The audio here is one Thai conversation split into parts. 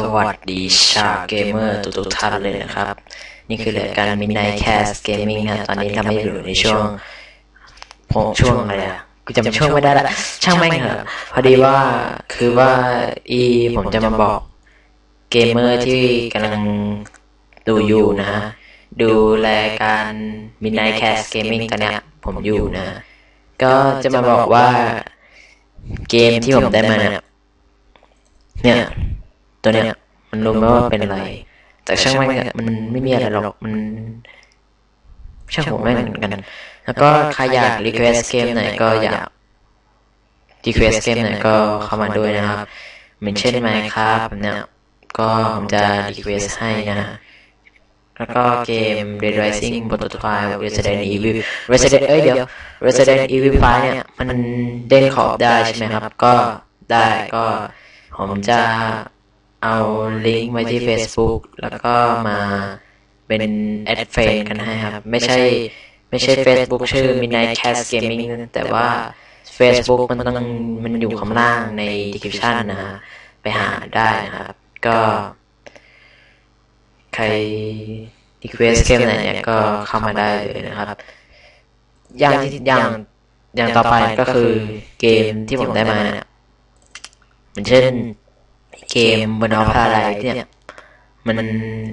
สวัสดีชาวเกมเมอร์ทุกๆท่านเลยนะครับ นี่คือรายการ Midnight Cast Gaming นะตอนนี้เราไม่อยู่ในช่วงผมช่วงอะไรอะกูจำช่วงไม่ได้ละช่างแม่งเหอะพอดีว่าคือว่าอีผมจะมาบอกเกมเมอร์ที่กำลังดูอยู่นะฮะดูรายการ Midnight Cast Gaming ตอนเนี้ยผมอยู่นะ ก็จะมาบอกว่าเกมที่ผมได้มาเนี่ยเนี่ย ตัวเนี้ยมันรู้ไหมว่าเป็นอะไร แต่ช่างแม่งอะมันไม่มีอะไรหรอกมัน ช่างผมแม่งเหมือนกัน แล้วก็ใครอยากรีเควสเกมไหนก็อยากรีเควสเกมไหนก็เข้ามาด้วยนะครับ เหมือนเช่นไหมครับแบบเนี้ยก็ผมจะรีเควสให้นะฮะแล้วก็เกม Dead Rising Prototype Resident Evil Resident เอ้ยเดี๋ยว Resident Evil 5เนี่ย มันเด้งขอบได้ใช่ไหมครับ ก็ได้ก็ผมจะ เอาลิงก์ไว้ที่ Facebook แล้วก็มาเป็นแอดเฟนกันให้ครับ ไม่ใช่ไม่ใช่ Facebook ชื่อ Midnight Cast Gaming แต่ว่า Facebook มันต้องมันอยู่ข้างล่างใน description นะฮะไปหาได้นะครับ ก็ ใคร request เกมไหนเนี่ยก็เข้ามาได้เลยนะครับ อย่างที่อย่างอย่างต่อไปก็คือเกมที่ผมได้มาเนี่ยเหมือนเช่น เกมบนออฟอะไรเนี่ย มัน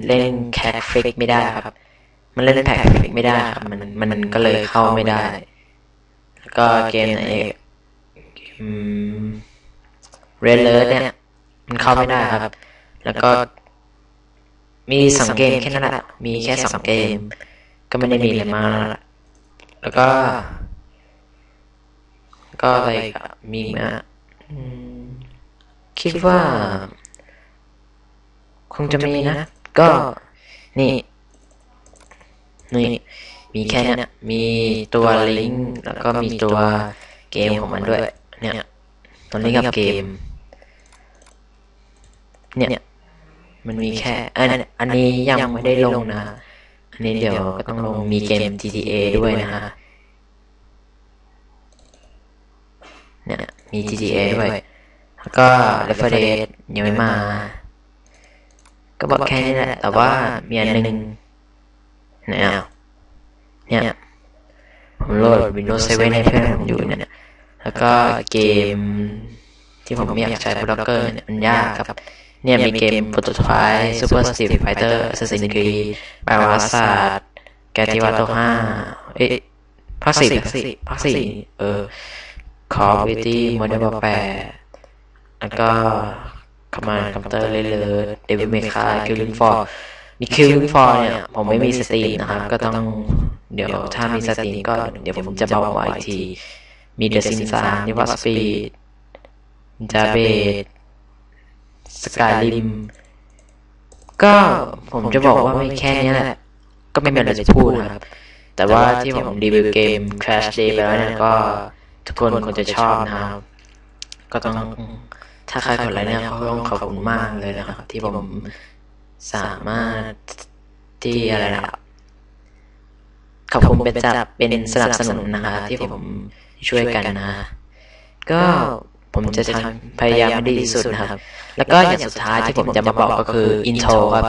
เล่นแคคฟิกไม่ได้ครับ มันเล่นแพ็คฟิกไม่ได้ครับ มันมันก็เลยเข้าไม่ได้ แล้วก็เกมไหนเรดเลอร์เนี่ย มันเข้าไม่ได้ครับ แล้วก็ มีสองเกมแค่นั้นแหละมีแค่สองเกม ก็ไม่ได้มีอะไรมากแล้วล่ะแล้วก็ ก็อะไรอีกอะมีไหมอะอืม คิดว่า คงจะมีนะ ก็ นี่ นี่ มีแค่เนี้ยมีตัวลิงก์แล้วก็มีตัวเกมของมันด้วย เนี่ยตัวลิงก์กับเกม เนี่ย มันมีแค่ อันอันนี้ยังไม่ได้ลงนะ อันนี้เดี๋ยวก็ต้องลงมีเกม GTA ด้วยนะฮะ เนี่ย มี GTA ด้วย แล้วก็ Left 4 Dead ยังไม่มา ก็บอกแค่นี้แหละ แต่ว่ามีอันหนึ่งเนี่ยเนี่ยผมโหลด Windows 7ให้เพื่อนผมอยู่เนี่ย แล้วก็เกมที่ผมอยากใช้บล็อกเกอร์เนี่ยมันยากครับ เนี่ยมีเกม Prototype Super Street Fighter Assassin's Creed ปาวาศาสตร์แกติวัต5เอ๊ะภาคสี่ภาคสี่ภาคสี่เออ Call of Duty Modern Warfare แล้วก็ Command Counter เลยเลย Devil May Cry Killing Floor มี Killing Floor เนี่ย ผมไม่มีสตรีมนะครับ ก็ต้องเดี๋ยวถ้ามีสตรีมก็เดี๋ยวผมจะบอกไว้อีกที มี The Sims 3 Need for Speed Jabez สกายริมก็ผมจะบอกว่าไม่แค่นี้แหละ ก็ไม่เป็นอะไรจะพูดนะครับ แต่ว่าที่ผมรีวิวเกม Crash Day ไปแล้วเนี่ยก็ทุกคนคงจะชอบนะครับ ก็ต้องถ้าใครกดไลค์เนี่ยก็ต้องขอบคุณมากเลยนะครับ ที่ผมสามารถที่อะไรนะขอบคุณเป็นจับเป็นสนับสนุนนะคะที่ผมช่วยกันนะ ก็ผมจะทำพยายามให้ดีที่สุดนะครับ แล้วก็อย่างสุดท้ายที่ผมจะมาบอกก็คืออินโทรครับ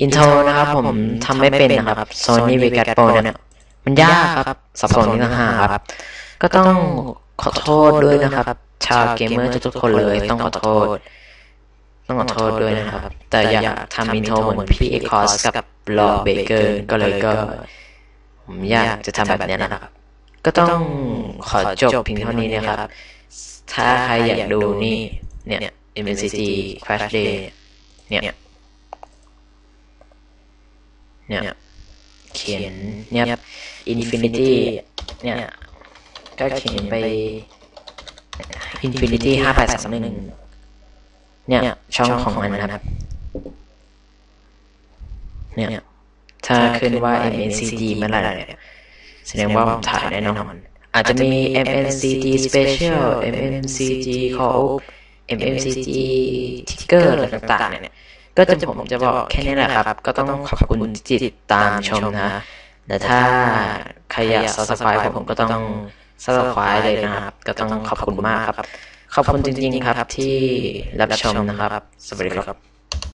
อินโทรนะครับ ผมทำไม่เป็นนะครับ Sony Vegas Pro เนี่ยมันยากครับ สับสนนี่ต่งครับ ก็ต้อง ขอโทษด้วยนะครับ ชาวเกมเมอร์ทุกๆคนเลยต้องขอโทษ ต้องขอโทษด้วยนะครับ แต่อยากทำอินโทรเหมือนพี่เอคอสกับลอเบเกอร์ก็เลยก็ผมอยากจะทำแบบนี้นะครับ ก็ต้องขอจบเพียงเท่านี้นะครับ ถ้าใครอยากดูนี่ เนี่ย MCG Crash Day เนี่ยเนี่ยเขียนเนี่ย Infinity เนี่ย ก็เขียนไป Infinity ห้าแปดสามหนึ่งเนี่ยช่องของมันนะครับ เนี่ย ถ้าขึ้นว่า MNCG เมื่อไหร่เนี่ยแสดงว่าผมถ่ายแน่นอน อาจจะมี MNCG Special MNCG Call MNCG Ticker อะไรต่างๆเนี่ยก็จะผมจะบอกแค่นี้แหละครับ ก็ต้องขอบคุณที่ติดตามชมนะ แต่ถ้าใครอยาก subscribe ผมก็ต้อง subscribe เลยนะครับ ก็ต้องขอบคุณมากครับ ขอบคุณจริงๆครับที่รับชมนะครับ สวัสดีครับ